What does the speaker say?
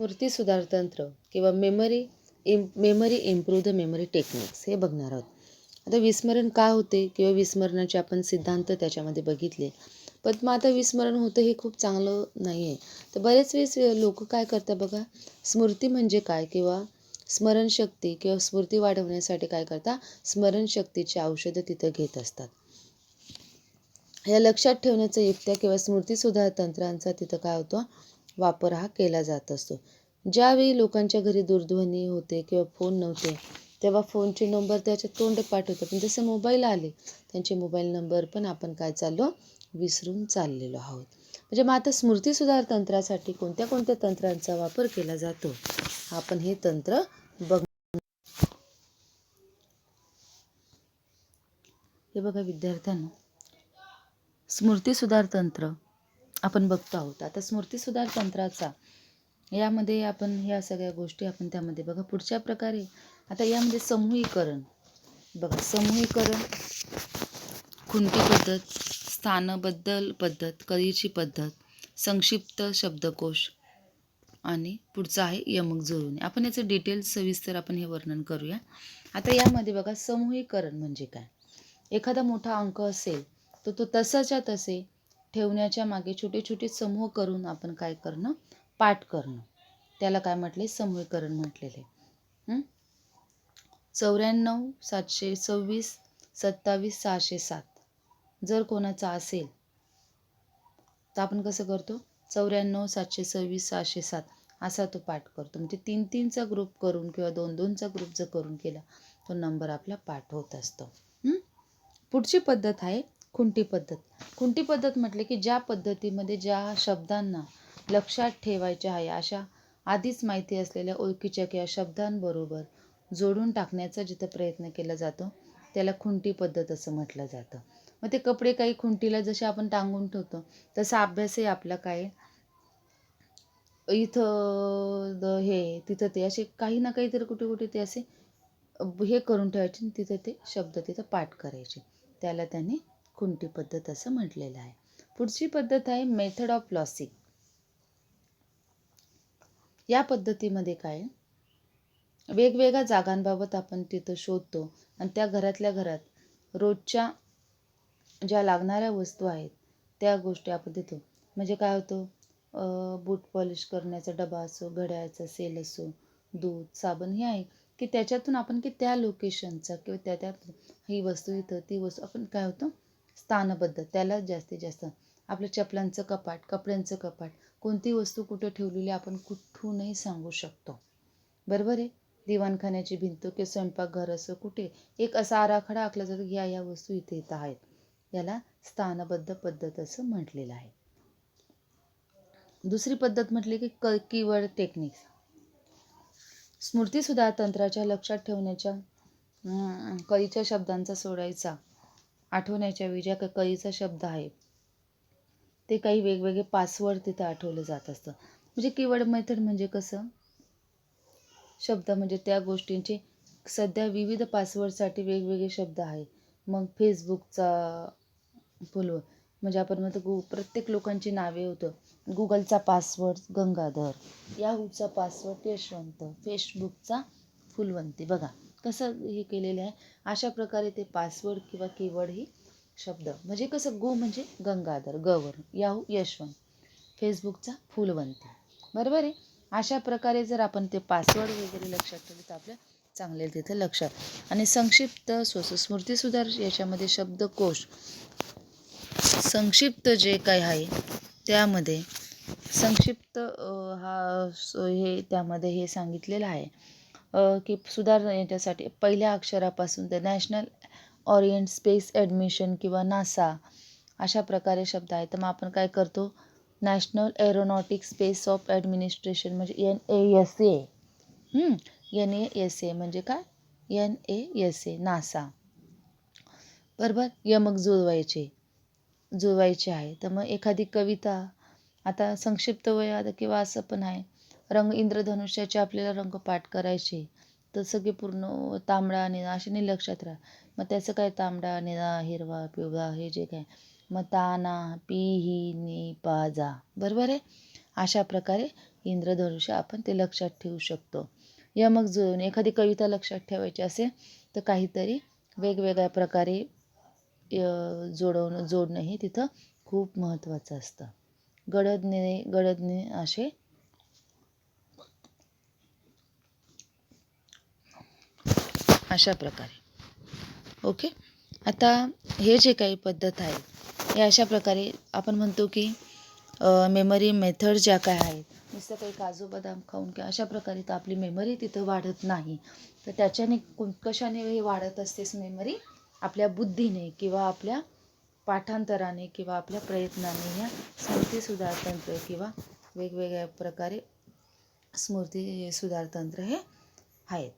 स्मृती सुधार तंत्र किंवा मेमरी इम memory improve the memory techniques हे बघणार आहोत. आता विस्मरण का होते किंवा विस्मरणाचे आपण सिद्धांत त्याच्यामध्ये बघितले. पण मग आता विस्मरण होतं हे खूप चांगलं नाही आहे तर बरेच वेळेस लोक काय करतात बघा स्मृती म्हणजे काय किंवा स्मरणशक्ती किंवा स्मृती वाढवण्यासाठी काय करता स्मरणशक्तीची औषधं तिथं घेत असतात. या लक्षात ठेवण्याचा युक्त्या किंवा स्मृती सुधार तंत्रांचा तिथं काय होतं? वापर हा केला जात असतो. ज्यावेळी लोकांच्या घरी दूरध्वनी होते किंवा फोन नव्हते तेव्हा फोनचे नंबर त्याच्या तोंडपाठ पाठवतो पण जसे मोबाईल आले त्यांचे मोबाईल नंबर पण आपण काय चाललो? विसरून चाललेलो आहोत. म्हणजे मग आता स्मृती सुधार तंत्रासाठी कोणत्या कोणत्या तंत्रांचा वापर केला जातो? आपण हे तंत्र बघ हे बघा विद्यार्थ्यांना. स्मृती सुधार तंत्र आपण बघतो आहोत. आता स्मृतीसुधार तंत्राचा यामध्ये आपण ह्या सगळ्या गोष्टी आपण त्यामध्ये बघा. पुढच्या प्रकारे आता यामध्ये समूहीकरण. बघा समूहीकरण खुंटी पद्धत स्थानबद्दल पद्धत कळीची पद्धत संक्षिप्त शब्दकोश आणि पुढचं आहे यमक जुळवणे. आपण याचं डिटेल्स सविस्तर आपण हे वर्णन करूया. आता यामध्ये बघा समूहीकरण म्हणजे काय? एखादा मोठा अंक असेल तर तो तसाच्या तसे ठेवण्याच्या मागे छोटे छोटे समूह करून आपण काय करणं? पाठ करणं. त्याला काय म्हटले? समूहीकरण म्हटलेले. चौऱ्याण्णव सातशे सव्वीस सत्तावीस सहाशे सात. जर कोणाचा असेल तर आपण कसं करतो? चौऱ्याण्णव सातशे सव्वीस सहाशे सात असा तो पाठ करतो. म्हणजे तीन तीनचा ग्रुप करून किंवा दोन दोनचा ग्रुप जर करून केला तो नंबर आपला पाठ होत असतो. पुढची पद्धत आहे खुंटी पद्धत. खुंटी पद्धत म्हटले की ज्या पद्धतीमध्ये ज्या शब्दांना लक्षात ठेवायच्या आहे अशा आधीच माहिती असलेल्या ओळखीच्या किंवा शब्दांबरोबर जोडून टाकण्याचा जिथं प्रयत्न केला जातो त्याला खुंटी पद्धत असं म्हटलं जातं. मग ते कपडे काही खुंटीला जसे आपण टांगून ठेवतो तसा अभ्यासही आपला काय इथं हे तिथं ते असे काही ना काहीतरी कुठे कुठे ते असे हे करून ठेवायचे तिथं ते शब्द तिथं पाठ करायचे. त्याला त्याने खुंटी पद्धत असं म्हटलेलं आहे. पुढची पद्धत आहे मेथड ऑफ लॉसिंग या पद्धतीमध्ये काय वेगवेगळ्या जागांबाबत आपण तिथं शोधतो आणि त्या घरातल्या घरात रोजच्या ज्या लागणाऱ्या वस्तू आहेत त्या गोष्टी आपण देतो म्हणजे काय होतं? बूट पॉलिश करण्याचा डबा असो घड्याळाचा सेल असो दूध साबण हे आहे की त्याच्यातून आपण की त्या लोकेशनचा किंवा त्या त्या ही वस्तू इथं ती वस्तू आपण काय होतं? स्थानबद्ध त्याला जास्तीत जास्त. आपल्या चपलांचं कपाट कपड्यांचं कपाट कोणती वस्तू कुठं ठेवलेली आपण कुठूनही सांगू शकतो. बरोबर आहे? दिवाणखान्याची भिंत किंवा स्वयंपाकघर असं कुठे? एक असा आराखडा आखला जातो की या या वस्तू इथे इथं आहेत. याला स्थानबद्ध पद्धत असं म्हटलेलं आहे. दुसरी पद्धत म्हटली की क कीवर्ड टेक्निक्स. स्मृतीसुद्धा तंत्राच्या लक्षात ठेवण्याच्या कळीच्या शब्दांचा सोडायचा. आठवण्याच्या वेळी ज्या कळीचा शब्द आहे ते काही वेगवेगळे पासवर्ड तिथं आठवलं जात असतं. म्हणजे कीवर्ड मेथड म्हणजे कसं? शब्द म्हणजे त्या गोष्टींचे सध्या विविध पासवर्डसाठी वेगवेगळे शब्द आहेत मग फेसबुकचा फुल म्हणजे आपण म्हणतो गु प्रत्येक लोकांची नावे होतं. गुगलचा पासवर्ड गंगाधर. याहूचा पासवर्ड यशवंत. फेसबुकचा फुलवंती बघा. कसं हे केलेलं आहे? अशा प्रकारे ते पासवर्ड किंवा कीवर्ड ही शब्द म्हणजे कसं गो म्हणजे गंगाधर गवर याहू यशवंत फेसबुकचा फुलवंती. बरोबर आहे? अशा प्रकारे जर आपण ते पासवर्ड वगैरे लक्षात ठेवले तर आपल्या चांगले तिथं लक्षात. आणि संक्षिप्त स्वस्मृती स्मृतीसुधार याच्यामध्ये शब्दकोश. संक्षिप्त जे काही आहे त्यामध्ये संक्षिप्त हा हे त्यामध्ये हे सांगितलेलं आहे. की सुधारणा याच्यासाठी पहिल्या अक्षरापासून ते नॅशनल ऑरिएंट स्पेस ॲडमिशन किंवा नासा अशा प्रकारे शब्द आहेत. तर मग आपण काय करतो? National aeronautic space of administration म्हणजे N A S A. N A S A म्हणजे काय? N A S A NASA. बरोबर? यमक जुळवायचे. जुळवायचे आहे. तर मग एखादी कविता आता संक्षिप्त वयात किंवा असं पण आहे. रंग इंद्रधनुष्याचे आपल्याला रंग पाठ करायचे. तर सगळे पूर्ण तांबडा निळा असे नाही लक्षात राहा. मग त्याचं काय तांबडा निळा हिरवा पिवळा हे जे काय? मग ताना पी ही नी पा जा बरोबर आहे? अशा प्रकारे इंद्रधनुष्य आपण ते लक्षात ठेवू शकतो. या मग जुळून एखादी कविता लक्षात ठेवायची असेल तर काहीतरी वेगवेगळ्या प्रकारे य- जोडवणं जोडणं हे तिथं खूप महत्त्वाचं असतं. गडदने गडदने असे अशा प्रकारे. ओके? आता हे जे काही पद्धत आहे हे अशा प्रकारे आपण म्हणतो की मेमरी मेथड ज्या काय आहेत नुसतं काही काजू बदाम खाऊन किंवा अशा प्रकारे तर आपली मेमरी तिथं वाढत नाही. तर त्याच्याने कोण कशाने हे वाढत असतेच मेमरी आपल्या बुद्धीने किंवा आपल्या पाठांतराने किंवा आपल्या प्रयत्नाने ह्या स्मृती सुधारतंत्र किंवा वेगवेगळ्या प्रकारे स्मृती सुधारतंत्र हे आहेत.